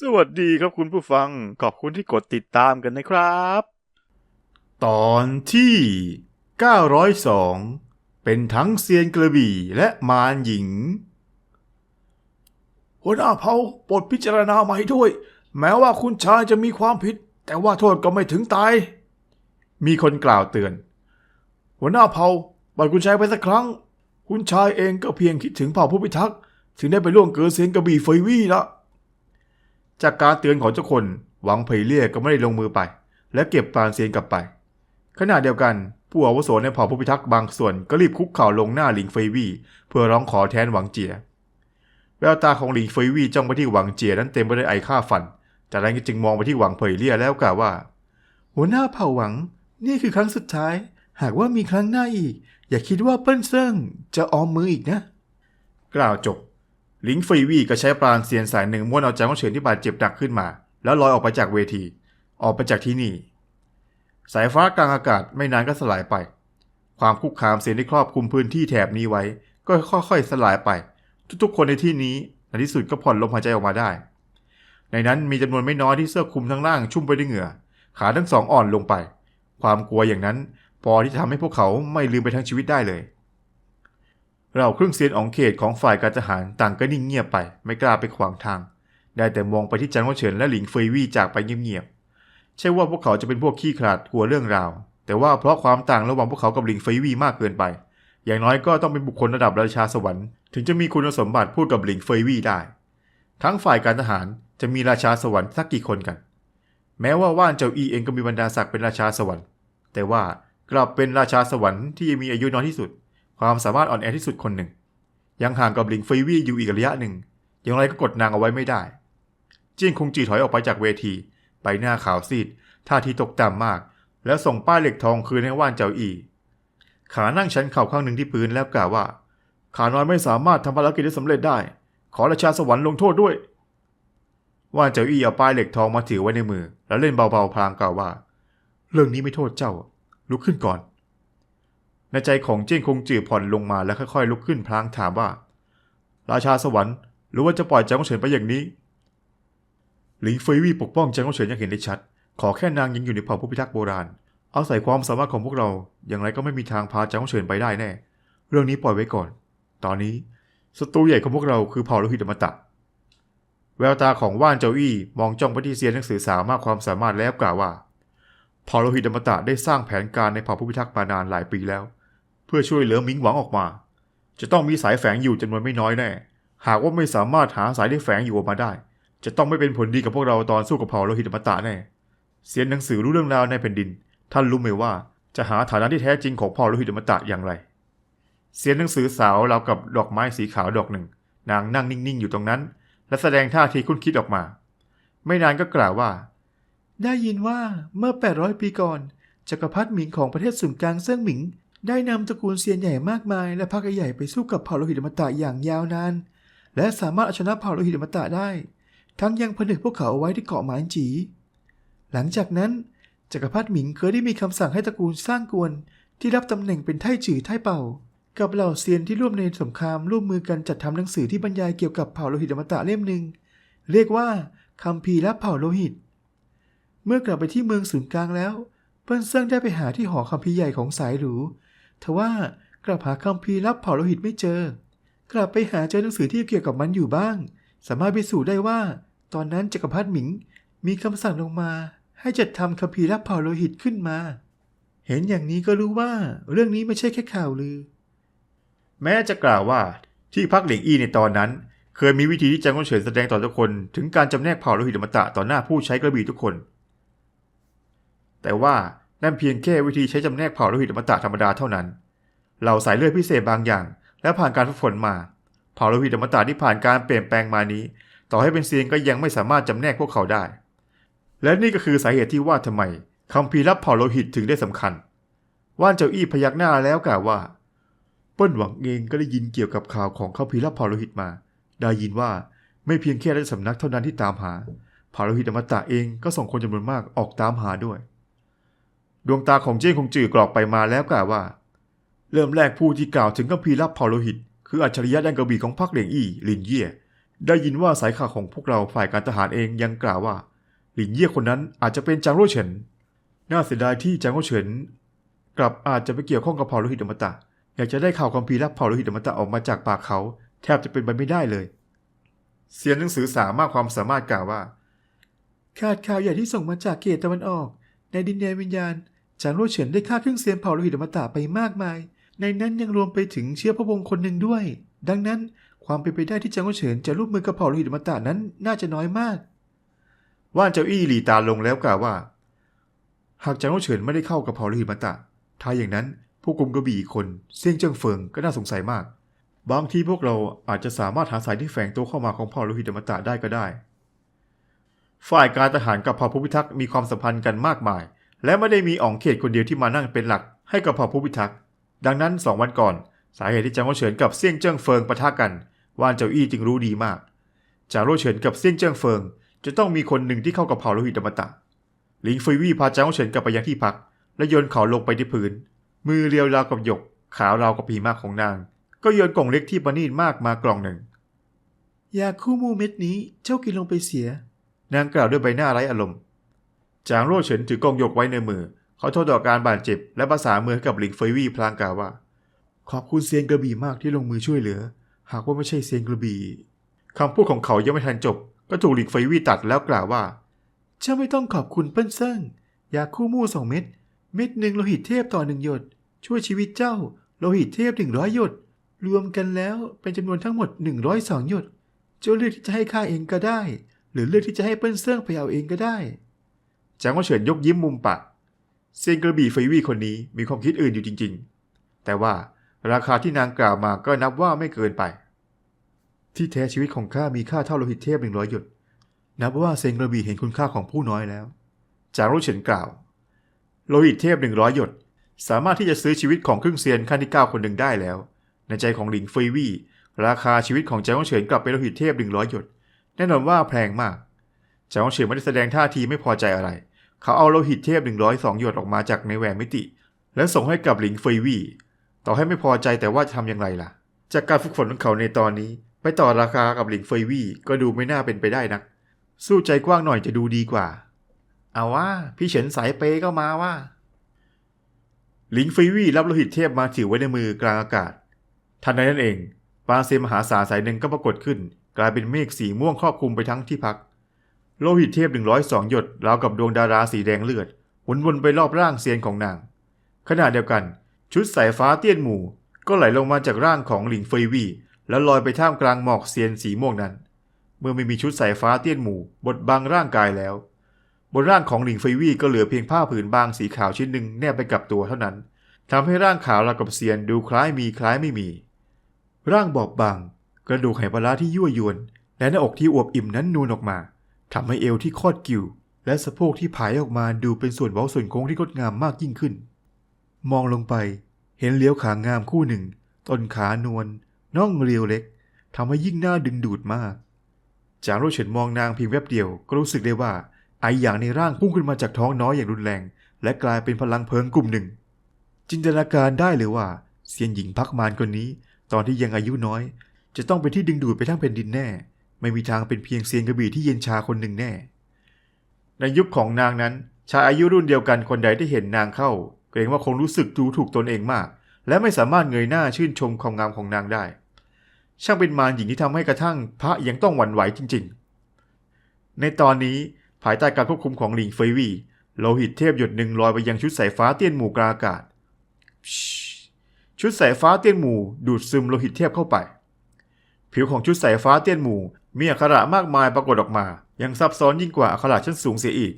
สวัสดีครับคุณผู้ฟัง ขอบคุณที่กดติดตามกันนะครับ ตอนที่ 902 เป็นทั้งเซียนกระบี่และมารหญิง หัวหน้าเผ่าโปรดพิจารณาใหม่ด้วย แม้ว่าคุณชายจะมีความผิด แต่ว่าโทษก็ไม่ถึงตาย มีคนกล่าวเตือน หัวหน้าเผ่าปล่อยคุณชายไปสักครั้ง คุณชายเองก็เพียงคิดถึงเผ่าผู้พิทักษ์ถึงได้ไปล่วงเกินเซียนกระบี่เฟยวี่ละ จากการเตือนของเจ้าคนหวังเผยเลี่ยก็ไม่ได้ลงมือไป และเก็บปานเซียนกลับไป ขณะเดียวกันผู้อาวุโสในเผ่าผู้พิทักษ์บางส่วนก็รีบคุกเข่าลงหน้าหลิงเฟยวี่เพื่อร้องขอแทนหวังเจียแววตาของหลิงเฟยวี่จ้องไปที่หวังเจียนั้นเต็มไปด้วยไอฆ่าฟัน จากนั้นก็จึงมองไปที่หวังเผยเลี่ยแล้วกล่าวว่า หัวหน้าเผ่าหวัง นี่คือครั้งสุดท้าย หากว่ามีครั้งหน้าอีก อย่าคิดว่าเปิ้ลเซิงจะออมมืออีกนะ กล่าวจบ ลิงฟยวี่ก็ใช้ปราณเซียนสายหนึ่งม้วนเอาจางของเฉินที่บาดเจ็บหนักขึ้นมา แล้วลอยออกไปจากเวที ออกไปจากที่นี่ สายฟ้ากลางอากาศไม่นานก็สลายไป ความคุกคามเสียนที่ครอบคลุมพื้นที่แถบนี้ไว้ ก็ค่อยๆสลายไป ทุกๆ คนในที่นี้ในที่สุดก็ผ่อนลมหายใจออกมาได้ ในนั้นมีจำนวนไม่น้อยที่เสื้อคลุมทั้งล่างชุ่มไปด้วยเหงื่อ ขาทั้งสองอ่อนลงไป ความกลัวอย่างนั้นพอที่จะทำให้พวกเขาไม่ลืมไปทั้งชีวิตได้เลย เราครึ่งเซียนอองเขตของฝ่ายการทหารต่างก็นิ่งเงียบไปไม่กล้าไปขวางทาง ได้แต่มองไปที่จันวเฉินและหลิงเฟยวี่จากไปเงียบๆใช่ว่าพวกเขาจะเป็นพวกขี้ขลาดกลัวเรื่องราว แต่ว่าเพราะความต่างระหว่างพวกเขากับหลิงเฟยวี่มากเกินไป อย่างน้อยก็ต้องเป็นบุคคลระดับราชาสวรรค์ถึงจะมีคุณสมบัติพูดกับหลิงเฟยวี่ได้ ทั้งฝ่ายการทหารจะมีราชาสวรรค์สักกี่คนกัน แม้ว่าว่านเจ้าอีเองก็มีบรรดาศักดิ์เป็นราชาสวรรค์ แต่ว่ากลับเป็นราชาสวรรค์ที่มีอายุน้อยที่สุด ความสามารถอ่อนแอที่สุดคนหนึ่ง ยังห่างกับหลิงฟยวี่อยู่อีกระยะหนึ่ง อย่างไรก็กดนางเอาไว้ไม่ได้ เจียงคงจีถอยออกไปจากเวที ใบหน้าขาวซีด ท่าทีตกต่ำมาก แล้วส่งป้ายเหล็กทองคืนให้ว่านเจ้าอีขานั่งชันเข่าข้างหนึ่งที่พื้นแล้วกล่าวว่า ขาน้อยไม่สามารถทำภารกิจได้สำเร็จได้ ขอราชาสวรรค์ลงโทษด้วย ว่านเจ้าอีเอาป้ายเหล็กทองมาถือไว้ในมือ แล้วเล่นเบาๆพลางกล่าวว่า เรื่องนี้ไม่โทษเจ้า ลุกขึ้นก่อน ในใจของเจ้งคงจือผ่อนลงมาแล้วค่อยๆ ลุกขึ้นพลางถามว่า ราชาสวรรค์หรือว่าจะปล่อยจางขงเฉินไปอย่างนี้ หลิงเฟยวี่ปกป้องจางขงเฉินอย่างเห็นได้ชัด ขอแค่นางยังอยู่ในเผ่าผู้พิทักษ์โบราณ เอาใส่ความสามารถของพวกเรา อย่างไรก็ไม่มีทางพาจางขงเฉินไปได้แน่ เรื่องนี้ปล่อยไว้ก่อน ตอนนี้ศัตรูใหญ่ของพวกเราคือเผ่าโลหิตอมตะ แววตาของว่านเจ้าอี้มองจ้องไปที่เซียนหนังสือสาวมากความสามารถแล้วกล่าวว่า เผ่าโลหิตอมตะได้สร้างแผนการในเผ่าผู้พิทักษ์มานานหลายปีแล้ว เพื่อช่วยเหลือมิงหวังออกมา จะต้องมีสายแฝงอยู่จำนวนไม่น้อยแน่ หากว่าไม่สามารถหาสายที่แฝงอยู่ออกมาได้ จะต้องไม่เป็นผลดีกับพวกเราตอนสู้กับเผ่าโลหิตมตะแน่เสียนหนังสือรู้เรื่องราวในแผ่นดิน ท่านรู้ไหมว่าจะหาฐานะที่แท้จริงของเผ่าโลหิตมตะอย่างไร เสียนหนังสือสาวราวกับดอกไม้สีขาวดอกหนึ่ง นางนั่งนิ่งๆอยู่ตรงนั้น และแสดงท่าทีคุ้นคิดออกมา ไม่นานก็กล่าวว่า ได้ยินว่าเมื่อ 800 ปีก่อนจักรพรรดิหมิงของประเทศสุนกลางเซิ่งหมิง ได้นำตระกูลเซียนใหญ่มากมาย และพรรคใหญ่ไปสู้กับเผ่าโลหิตอมตะอย่างยาวนาน และสามารถเอาชนะเผ่าโลหิตอมตะได้ ทั้งยังผนึกพวกเขาเอาไว้ที่เกาะหมานจี หลังจากนั้นจักรพรรดิหมิงเคยได้มีคำสั่งให้ตระกูลสร้างกวนที่รับตำแหน่งเป็นไทจื่อไทเป่า กับเหล่าเซียนที่ร่วมในสงครามร่วมมือกันจัดทำหนังสือที่บรรยายเกี่ยวกับเผ่าโลหิตอมตะเล่มหนึ่งเรียกว่าคัมภีร์รับเผ่าโลหิต เมื่อกลับไปที่เมืองศูนย์กลางแล้ว เปิ้ลเซิงได้ไปหาที่หอคัมภีใหญ่ของสายหรู ทว่ากลับหาคัมภีร์รับเผ่าโลหิตไม่เจอ กลับไปหาเจอหนังสือที่เกี่ยวกับมันอยู่บ้าง สามารถพิสูจน์ได้ว่า ตอนนั้นจักรพรรดิหมิง มีคำสั่งลงมา ให้จัดทำคัมภีร์รับเผ่าโลหิตขึ้นมา เห็นอย่างนี้ก็รู้ว่าเรื่องนี้ไม่ใช่แค่ข่าวลือ แม้จะกล่าวว่าที่พักเหลิงอี้ในตอนนั้น เคยมีวิธีที่จางกงเฉินแสดงต่อทุกคน ถึงการจำแนกเผ่าโลหิตอมตะต่อหน้าผู้ใช้กระบี่ทุกคน แต่ว่า นั่นเพียงแค่วิธีใช้จำแนกเผ่าโลหิตอมตะธรรมดาเท่านั้นเราสายเลือดพิเศษบางอย่าง และผ่านการฝึกฝนมา เผ่าโลหิตอมตะที่ผ่านการเปลี่ยนแปลงมานี้ ต่อให้เป็นเซียนก็ยังไม่สามารถจำแนกพวกเขาได้ และนี่ก็คือสาเหตุที่ว่าทำไมคัมภีรับเผ่าโลหิตถึงได้สำคัญ ว่านเจ้าอี้พยักหน้าแล้วกล่าวว่าเปิ้ลหวังเองก็ได้ยินเกี่ยวกับข่าวของคัมภีร์รับเผ่าโลหิตมา ได้ยินว่าไม่เพียงแค่ราชสำนักเท่านั้นที่ตามหาเผ่าโลหิตอมตะเองก็ส่งคนจำนวนมากออกตามหาด้วย ดวงตาของเจ้คงจื่อกรอกไปมาแล้วกล่าวว่า เริ่มแรกผู้ที่กล่าวถึงคัมภีรับเผ่าโลหิต คืออัจฉริยะด้านกระบี่ของพรรคเหลียงอี้ลินเย่ได้ยินว่าสายข่าวของพวกเราฝ่ายการทหารเองยังกล่าวว่าหลินเย่คนนั้นอาจจะเป็นจางโร่เฉินน่าเสียดายที่จางโร่เฉินกลับอาจจะไปเกี่ยวข้องกับเผ่าโลหิตอมตะ อยากจะได้ข่าวคัมภีรับเผ่าโลหิตอมตะออกมาจากปากเขา แทบจะเป็นไปไม่ได้เลย เสียนหนังสือสามารถความสามารถกล่าวว่าขาดข่าวใหญ่ที่ส่งมาจากเขตตะวันออก ในดินแดนวิญญาณ จางโร่เฉินได้ฆ่าเครื่องเสียนเผ่าโลหิตอมตะไปมากมาย ในนั้นยังรวมไปถึงเชื้อพระวงศ์คนหนึ่งด้วย ดังนั้นความเป็นไปได้ที่จางโร่เฉินจะร่วมมือกับเผ่าโลหิตอมตะนั้นน่าจะน้อยมาก ว่านเจ้าอี้หลีตาลงแล้วกล่าวว่า หากจางโร่เฉินไม่ได้เข้ากับเผ่าโลหิตอมตะถ้าอย่างนั้นผู้กุมกระบี่อีกคนเซี่ยงเจิ้งเฟิงก็น่าสงสัยมาก บางทีพวกเราอาจจะสามารถหาสายที่แฝงตัวเข้ามาของเผ่าโลหิตอมตะได้ก็ได้ ฝ่ายการทหารกับเผ่าผู้พิทักษ์มีความสัมพันธ์กันมากมาย และไม่ได้มีอ๋องเขตคนเดียวที่มานั่งเป็นหลักให้กับเผ่าผู้พิทักษ์ ดังนั้นสองวันก่อน สาเหตุที่จางโร่เฉินกับเซี่ยงเจิ้งเฟิงปะทะกัน ว่านเจ้าอี้จึงรู้ดีมากจางโร่เฉินกับเซี่ยงเจิ้งเฟิง จะต้องมีคนหนึ่งที่เข้ากับเผ่าโลหิตอมตะหลิงฟุยวี่พาจางโร่เฉินกลับไปยังที่พัก และโยนเขาลงไปที่พื้น มือเรียวราวกับหยก ขาวราวกับผีมากของนาง ก็โยนกล่องเล็กที่ประณีตมากมากล่องหนึ่งยาคู่มูเม็ดนี้เจ้ากินลงไปเสีย นางกล่าวด้วยใบหน้าไร้อารมณ์ จางโร่เฉินถือกองหยกไว้ในมือ เขาโทษต่อการบาดเจ็บ และประสานมือกับหลิงเฟยวี่พลางกล่าวว่า ขอบคุณเซียนกระบี่มากที่ลงมือช่วยเหลือ หากว่าไม่ใช่เซียนกระบี่คำพูดของเขายังไม่ทันจบ ก็ถูกหลิงเฟยวี่ตัดแล้วกล่าวว่าเจ้าไม่ต้องขอบคุณเปิ้นเซิงยาคู่มู่สองเม็ดเม็ดหนึ่งโลหิตเทพต่อหนึ่งหยด ช่วยชีวิตเจ้า โลหิตเทพหนึ่งร้อยหยด รวมกันแล้วเป็นจำนวนทั้งหมดหนึ่งร้อยสองหยด เจ้าเลือกที่จะให้ข้าเองก็ได้ หรือเลือกที่จะให้เปิ้นเซิงไปเอาเองก็ได้ จางว่าเฉินยกยิ้มมุมปากเซียนกระบี่เฟยวี่คนนี้มีความคิดอื่นอยู่จริง ๆ แต่ว่าราคาที่นางกล่าวมาก็นับว่าไม่เกินไป ที่แท้ชีวิตของข้ามีค่าเท่าโลหิตเทพหนึ่งร้อยหยด นับว่าเซียนกระบี่เห็นคุณค่าของผู้น้อยแล้ว จางรู้เฉินกล่าว โลหิตเทพหนึ่งร้อยหยด สามารถที่จะซื้อชีวิตของครึ่งเซียนขั้นที่เก้าคนหนึ่งได้แล้ว ในใจของหลิงเฟยวี่ราคาชีวิตของจางเฉินกลับเป็นโลหิตเทพหนึ่งร้อยหยด แน่นอนว่าแพงมากจางเฉินไม่ได้แสดงท่าทีไม่พอใจอะไร เขาเอาโลหิตเทพหนึ่งร้อยสองหยดออกมาจากในแหวนมิติ แล้วส่งให้กับหลิงเฟยวี่ ต่อให้ไม่พอใจแต่ว่าจะทำอย่างไรล่ะ จากการฝึกฝนของเขาในตอนนี้ ไปต่อราคากับหลิงเฟยวี่ก็ดูไม่น่าเป็นไปได้นัก สู้ใจกว้างหน่อยจะดูดีกว่า เอาว่าพี่เฉินสายเปย์ก็มาว่า หลิงฟยวี่รับโลหิตเทพมาถือไว้ในมือกลางอากาศ ทันใดนั้นเองปลาเซมหาศาลสายหนึ่งก็ปรากฏขึ้น กลายเป็นเมฆสีม่วงครอบคลุมไปทั้งที่พัก โลหิตเทพ 102 หยดราวกับดวงดาราสีแดงเลือดหุนวนไปรอบร่างเซียนของนาง ขณะเดียวกัน ชุดสายฟ้าเตี้ยนหมู่ ก็ไหลลงมาจากร่างของหลิงเฟยวี่แล้วลอยไปท่ามกลางหมอกเซียนสีม่วงนั้น เมื่อไม่มีชุดสายฟ้าเตี้ยนหมู่บดบังร่างกายแล้ว บนร่างของหลิงเฟยวี่ก็เหลือเพียงผ้าผืนบางสีขาวชิ้นหนึ่งแนบไปกับตัวเท่านั้นทำให้ร่างขาวราวกับเซียนดูคล้ายมีคล้ายไม่มี ร่างบอบบาง กระดูกไหปลาร้าที่ยั่วยวนและหน้าอกที่อวบอิ่มนั้นนูนออกมา ทำให้เอวที่คอดกิ่ว และสะโพกที่ผายออกมาดูเป็นส่วนเว้าส่วนโค้งที่งดงามมากยิ่งขึ้น มองลงไปเห็นเลี้ยวขางามคู่หนึ่ง ต้นขานวลน่องเรียวเล็กทำให้ยิ่งน่าดึงดูดมาก จางโรเฉินมองนางเพียงแวบเดียวก็รู้สึกได้ว่าไออย่างในร่างพุ่งขึ้นมาจากท้องน้อยอย่างรุนแรง และกลายเป็นพลังเพลิงกลุ่มหนึ่ง จินตนาการได้เลยว่าเซียนหญิงพักมารคนนี้ ตอนที่ยังอายุน้อย จะต้องเป็นที่ดึงดูดไปทั้งแผ่นดินแน่ ไม่มีทางเป็นเพียงเซียนกระบี่ที่เย็นชาคนหนึ่งแน่ ในยุคของนางนั้น ชายอายุรุ่นเดียวกันคนใดที่เห็นนางเข้า เกรงว่าคงรู้สึกดูถูกตนเองมาก และไม่สามารถเงยหน้าชื่นชมความงามของนางได้ ช่างเป็นมารหญิงที่ทำให้กระทั่งพระยังต้องหวั่นไหวจริง ๆ ในตอนนี้ภายใต้การควบคุมของหลิงเฟยวีโลหิตเทพหยดหนึ่งลอยไปยังชุดสายฟ้าเตี้ยนหมู่กลางอากาศ ชุดสายฟ้าเตี้ยนหมู่ดูดซึมโลหิตเทพเข้าไป ผิวของชุดสายฟ้าเตี้ยนหมู่ มีอักขระมากมายปรากฏออกมา ยังซับซ้อนยิ่งกว่าอักขระชั้นสูงเสียอีก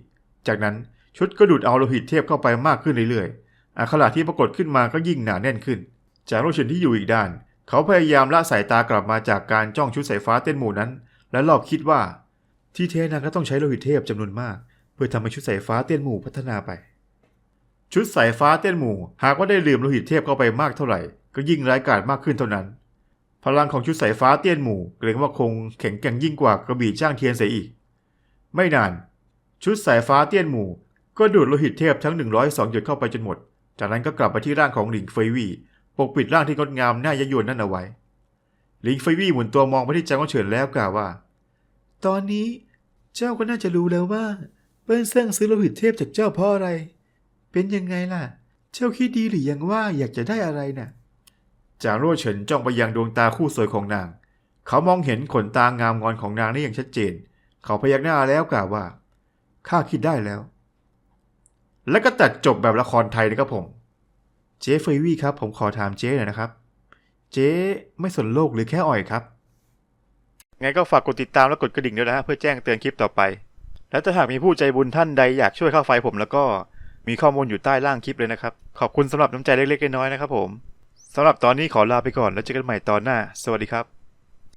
จากนั้นชุดก็ดูดเอาโลหิตเทพเข้าไปมากขึ้นเรื่อยๆอักขระที่ปรากฏขึ้นมาก็ยิ่งหนาแน่นขึ้น จากโรเชนที่อยู่อีกด้าน เขาพยายามละสายตากลับมาจากการจ้องชุดสายฟ้าเต้นหมู่นั้น และรอบคิดว่า ที่แท้นางก็ต้องใช้โลหิตเทพจำนวนมาก เพื่อทำให้ชุดสายฟ้าเต้นหมู่พัฒนาไป ชุดสายฟ้าเต้นหมู่ หากว่าได้ลืมโลหิตเทพเข้าไปมากเท่าไหร่ ก็ยิ่งร้ายกาจมากขึ้นเท่านั้น พลังของชุดสายฟ้าเตี้ยนหมู่เกรงว่าคงแข็งแกร่งยิ่งกว่ากระบี่จ้างเทียนเสียอีก ไม่นาน ชุดสายฟ้าเตี้ยนหมู่ ก็ดูดโลหิตเทพทั้ง 102หยดเข้าไปจนหมด จากนั้นก็กลับไปที่ร่างของหลิงเฟยวี่ปกปิดร่างที่งดงามน่ายยวนนั่นเอาไว้ หลิงเฟยวี่หมุนตัวมองไปที่จางก็เฉินแล้วกล่าวว่า ตอนนี้เจ้าก็น่าจะรู้แล้วว่าเปิ้นเซิ่งซื้อโลหิตเทพจากเจ้าเพราะอะไร เป็นยังไงล่ะ เจ้าคิดดีหรือยังว่าอยากจะได้อะไรน่ะ จางรั่วเฉินจ้องไปยังดวงตาคู่สวยของนาง เขามองเห็นขนตางามงอนของนางได้อย่างชัดเจน เขาพยักหน้าแล้วกล่าวว่าข้าคิดได้แล้ว แล้วก็ตัดจบแบบละครไทยนะครับผม เจ๊เฟยวี่ครับ ผมขอถามเจ๊หน่อยนะครับ เจ๊ไม่สนโลกหรือแค่อ่อยครับไงก็ฝากกดติดตามและกดกระดิ่งด้วยนะเพื่อแจ้งเตือนคลิปต่อไป และถ้าหากมีผู้ใจบุญท่านใดอยากช่วยเข้าไฟผมแล้วก็มีข้อมูลอยู่ใต้ล่างคลิปเลยนะครับ ขอบคุณสำหรับน้ำใจเล็กๆน้อยๆนะครับผม สำหรับตอนนี้ขอลาไปก่อนแล้วเจอกันใหม่ตอนหน้า สวัสดีครับ